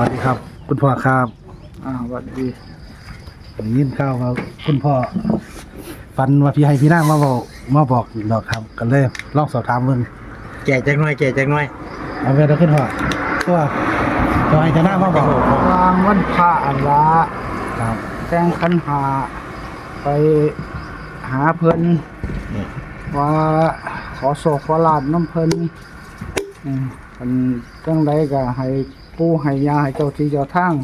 วัสดีครับ คุณพ่อครับอ่าสวัสดีผมยินข้าวครับคุณพ่อฟันว่าพี่ให้พี่นางมาบอกมาบอกดอกครับกันเลยลองสอบถามเบิ่งแก่จังน้อยแก่จังน้อยเอาไปแล้วคุณพ่อตัวตัวให้จะหน้ามาบอกวางวันพระอันละครับแต่งคันหาไปหาเพิ่นว่าขอโศกขอลาบน้ำเพิ่นอืมเป็นจังไดก็ให้ ปู่ให้ยาให้เจ้าที่เจ้าทาง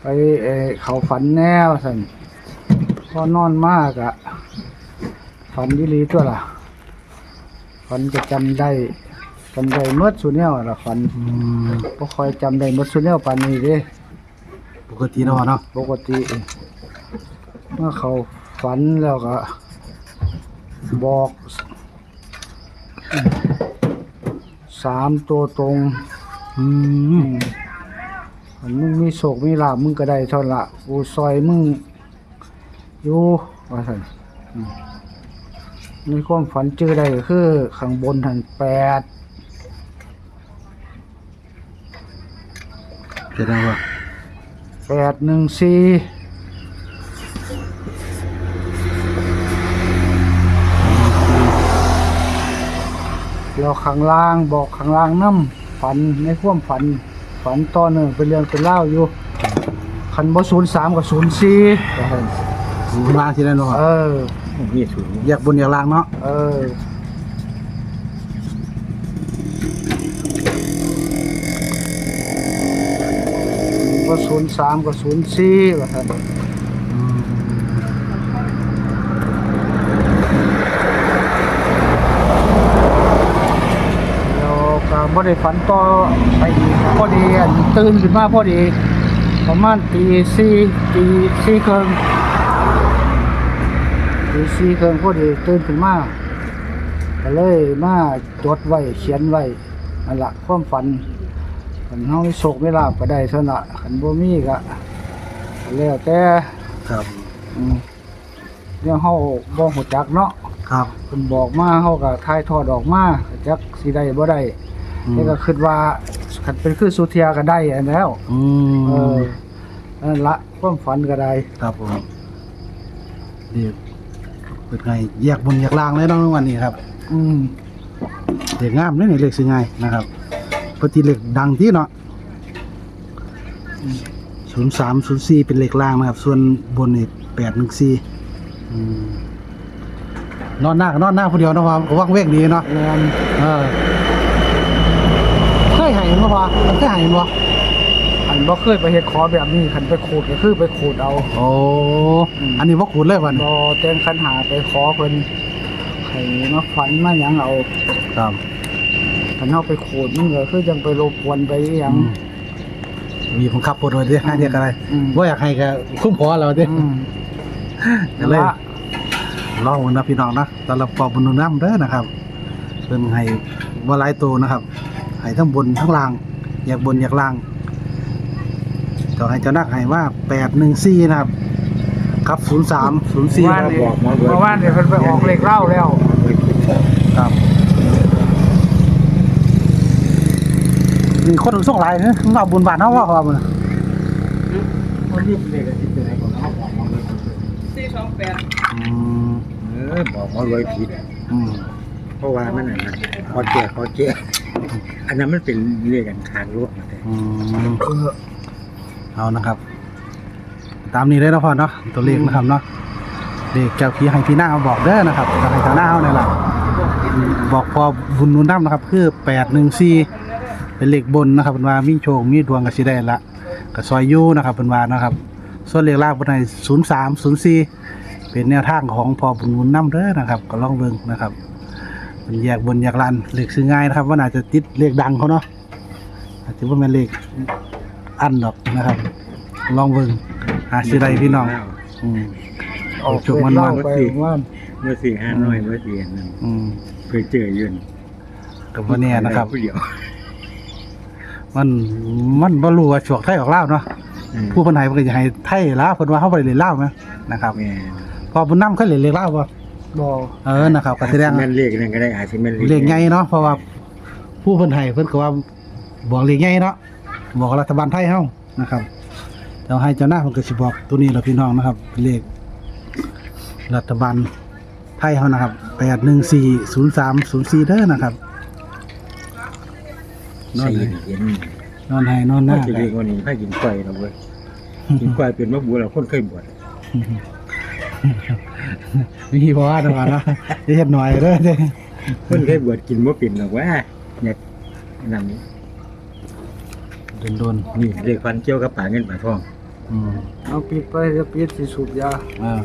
ไปเอ่อเขาฝันแนวสั่นพอนอนมากอะฝันดีหลีตัวล่ะฝันจะจำได้จำได้เมื่อสุดแนวล่ะฝันอืมบ่ค่อยจำได้หมดสุดแนวปานนี้เด้ปกติเนาะเนาะปกติ เมื่อเขาฝันแล้วก็ บอกสามตัวตรง อือืมมคันมึงมีโศกมีลาบมึงก็ได้เท่านั้นละกูซอยมึงอยู่ว่าซั่นอืมในความฝันเจอได้ก็คือข้างบนหันแปดเห็นแล้วว่าแปดหนึ่งสี่แล้วข้างล่างบอกข้างล่างน้ำ ฝันในความฝัน ฝันต่อเนื่องเป็นเรื่องเป็นเล่าวอยู่คันบ่ศูนย์สามกับศูนย์สี่สูงล่างที่นั่นเนาะเออ นี่สูงอยากบนอยากล่างเนาะเออก็ศูนย์สามกับศูนย์สี่ว่าท่าน อืม แล้วก็บ่ ได้ฝันต่อไปอีกพอดีอันตื่นขึ้นมาพอดี ประมาณตีสี่ตีสี่ครึ่งตีสี่ครึ่งพอดีตื่นขึ้นมาก็เลยมาจดไว้เขียนไว้นั่นละความฝันขันเฮามีโศกไม่ลาบก็ได้เท่านั้นละขันบ่มีก็ก็แล้วแต่ครับอืมเรื่องเฮาบ่ฮู้จักเนาะครับเพิ่นบอกมาเฮาก็ทายทอดออกมาจักสิได้บ่ได้ อืมแต่ก็คิดว่าคันเป็นคือสุเทียก็ได้อันแล้วอืเอมอนั่นละความฝันก็ได้ครับผมเด็กเป็นไงแยกบนแยกล่างเลยเนาะวันนี้ครับอืมเด็กงามเลยนี่เล็กสิไงนะครับปกติเล็กดังที่เนาะศูนย์สามศูนย์สี่เป็นเล็กล่างนะครับ ส่วนบนนี่แปดหนึ่งสี่นอนหน้าก็นอนหน้าผู้เดียวเนาะครับก็ว่างเวกดีเนาะ แม่นเออ เคยใหายมั้พอเคยใหายมั้อันบ่เคยไปเฮ็ดขอแบบนี้คันไปขูดก็คือไปขูดเอา โอ้อืมอันนี้ว่าขูดเลยวันบ่แต่งคันหาไปขอเพิ่นให้มาฝันมาหยังเอาครับ คันเฮาไปขูดมันก็คือจังไปรบกวนไปอีหยัง มีผมขับปวดไว้ดิห้าเดียกอะไรอืม ว่าอยากให้ก็คุ้มพอเราดิอืมก็เลยลองนะพี่น้องนะสำหรับปอบุญน้ำเด้อนะครับ เพิ่นให้ว่าหลายตัวนะครับ ให้ทั้งบนทั้งล่าง อยากบนอยากล่างก็ให้เจ้านักให้ว่าแปดหนึ่งสี่นะครับ ครับศูนย์สามศูนย์สี่เมื่อวานครับนี่เมื่อวานนี่เพิ่นไปออกเลขเล่าแล้วครับมีคนส่งไลน์นะมาบุญบาทเนาะว่าเขาว่าบุญมันรีบเลยกันที่เป็นอะไรของเขาบอกมาเลยอืมเออบอกมาเลยผิดอืมเพราะว่ามันนั่นนะพอแก่พอแก่ อันนั้นมันเป็นเรื่องกันทางรถมาแต่อืมเอานะครับ ตามนี้เลยนะพ่อเนาะตัวเลขนะครับเนาะเลขแก้วขี้ให้พี่หน้าบอกเด้อนะครับจะให้ทาหน้าเอาเนี่ยแหละบอกพอบุญนุนน้ำนะครับ คือแปดหนึ่งสี่เป็นเลขบนนะครับเป็นว่ามีโชคมีดวงกับสิได้ละกับซอยยูนะครับเป็นว่านะครับ ส่วนเลขล่างเป็นในศูนย์สามศูนย์สี่เป็นแนวทางของพอบุญนุนน้ำเด้อนะครับ ก็ลองเบิ่งนะครับ เป็นแยกบนแยกลันเลขซื้อง่ายนะครับว่าน่าจะติดเลขดังเขาเนาะอาจจะว่าเป็นเลขอันดอกนะครับ ลองเบิ่งหาซื้อได้พี่น้องอืมออกจุกเลมัขนๆเล่าไปว่าเมื่อสี่ห้าน้อยเมื่อสี่นั้นอืมเคยเจอยืนกับว่าแน่นะครับผู้เดียวมันมันบ่รู้ว่าช่วงไทยออกลาวเนาะผู้คนไทยเพิ่นก็จะให้ไทยลาวเพิ่นว่าเฮาบ่ได้เล่นลาวไหมนะครับแม่พอบุญนำเคยเล่นเลขลาวบ่ บ่เออนะครับก็แสดงแม่นเลขนั่นก็ได้อาจจะแม่นเลขใหญ่เนาะเพราะว่าผู้คนไทยเพิ่นก็ว่าบอกเลขใหญ่เนาะบอกรัฐบาลไทยเฮานะครับเจ้าให้เจ้าหน้าผมก็สิบอกตัวนี้แหละพี่น้องนะครับเป็นเลขรัฐบาลไทยเฮานะครับ8140304เด้อนะครับ นอนใส่ให้เย็นนอนให้นอนหน่าน้าจะกัเรียกว่านี่ให้กินกล้วยนะเว้ยกินกล้วยเป็นมะบัวแล้วคนเคยบวช มีบ่ว่าดอกนะเฮ็ดหน่อยเด้อเด้คนเคยบวชกินมะปิ่นหรอกว่าเนี่ยนั่นนี่โดนนี่เรียกฟันเกี่ยวกับป่าเงินป่าทองๆอืมเอาปิดไปจะปิดสิสูบยาอ่า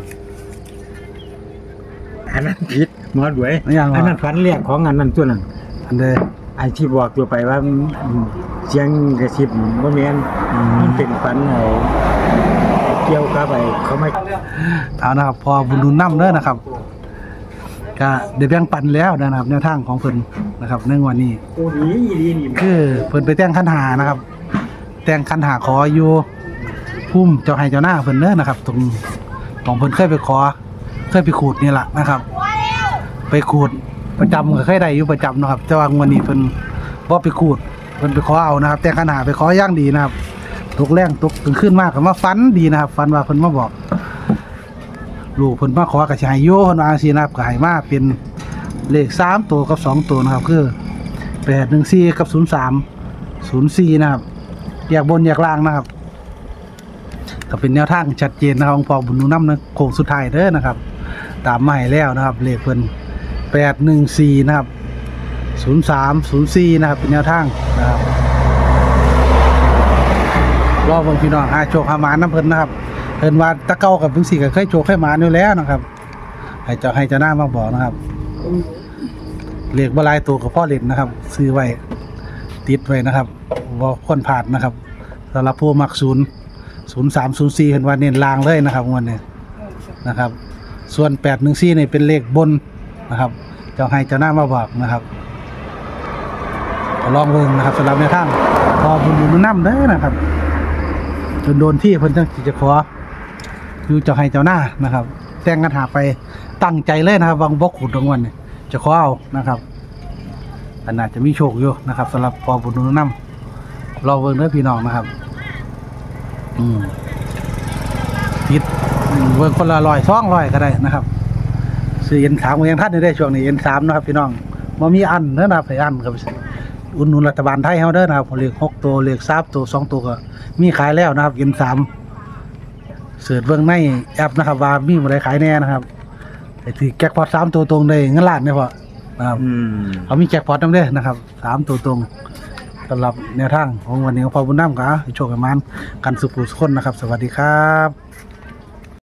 อันนั้นผิดหมอด้วยไม่ยังหรออัอันนั้นฟันเรียกของอันนั้นตัวนั้นอันเด้อ ไอ้ที่บอกตัวไปว่าอืมเสียงกระซิบว่าแมนอืม มันเป็นฟันไอ้ เกี่ยวกับไอ้เขาไม่เอานะครับ พอบุญหนุนนำเด้อนะครับ ก็ได้แบ่งปันแล้วนะครับแนวทางของเพิ่นนะครับในวันนี้โอ้ดีดีนี่คือเพิ่นไปแต่งคันหานะครับ แต่งคันหาขออยู่พุ่มเจ้าให้เจ้าหน้าเพิ่นเด้อนะครับ ตรงของเพิ่นเคยไปขอ เคยไปขูดนี่แหละนะครับ ไปขูดประจำก็เคยได้อยู่ประจำนะครับแต่ว่างวันนี้เพิ่นบ่ไปขูดเพิ่นไปขอเอานะครับ แต่งคันหาไปขอย่างดีนะครับ ตกแรงตกตึงขึ้นมากก็มาฟันดีนะครับฟันว่าเพิ่นมาบอก ลูกเพิ่นมาขอกับชายโยเพิ่นวาจังซี่นะครับก็ให้มาเป็นเลข3ตัวกับ2ตัวนะครับ คือ814กับ03 04นย์สี่นะครับแยากบนแยากล่างนะครับก็เป็นแนวทางชัดเจนนะครับของพอบุญนุนํนะโค้งสุดท้ายเด้อนะครับ ตามมาให้แล้วนะครับ เลขเพิ่น814นะครับ03 04นะครับ เป็นแนวทางนะครับ รอเบิ่งพี่น้องหาโชคหาหมาน้ำเพิ่นนะครับเพิ่นว่าตะเก้ากับเพิ่งสิก็เคยโชคเคยหมาอยู่แล้วนะครับ ให้เจ้าให้เจ้าหน้ามาบอกนะครับเลขบลายตัวกับพ่อเล่นนะครับ ซื้อไว้ติดไว้นะครับบ่ควรผ่านนะครับสำหรับผู้มักศูนย์ศูนย์สามศูนย์สี่เห็นว่าเน้นลางเลยนะครับวันนี้นะครับ ส่วนแปดหนึ่งสี่เนี่ยเป็นเลขบนนะครับ เจ้าให้เจ้าหน้ามาบอกนะครับลองเบิ่งนะครับสำหรับในทางพอบุญบุญน้ำเด้นะครับ โดนที่เพิ่นจังสิจะขออยู่เจ้าให้เจ้าหน้านะครับ แต่งกันหาไปตั้งใจเลยนะครับวางบกขุดตรงวันนี้จะขอเอานะครับอันอาจจะมีโชคอยู่นะครับสำหรับพอบุญบุญน้ำรอเบิ่งเด้อพี่น้องนะครับ อืมติดเบิ่งคนละร้อยสองร้อยก็ได้นะครับซื้อเอ็นสามก็ยังทันได้ช่วงนี้เอ็นสามนะครับพี่น้องบ่มีอันเด้อนะครับให้อันครับ อุดหนุนรัฐบาลไทยเฮาเด้อนะครับเลขหกตัวเลขสามตัวสองตัวก็มีขายแล้วนะครับเอ็นสามเสิร์ชเบิ่งในแอปนะครับ ว่ามีบ่ได้ขายแน่นะครับไอ้ที่แจ็คพอตสามตัวตรงได้เงินล้านเนี่ยพอนะครับอืมเขามีแจ็คพอตนำเด้อนะครับสามตัวตรงสำหรับแนวทางของวันนี้ของพ่อบุญน้ำก็ให้โชคให้มันกันสุขสุขคนนะครับ สวัสดีครับ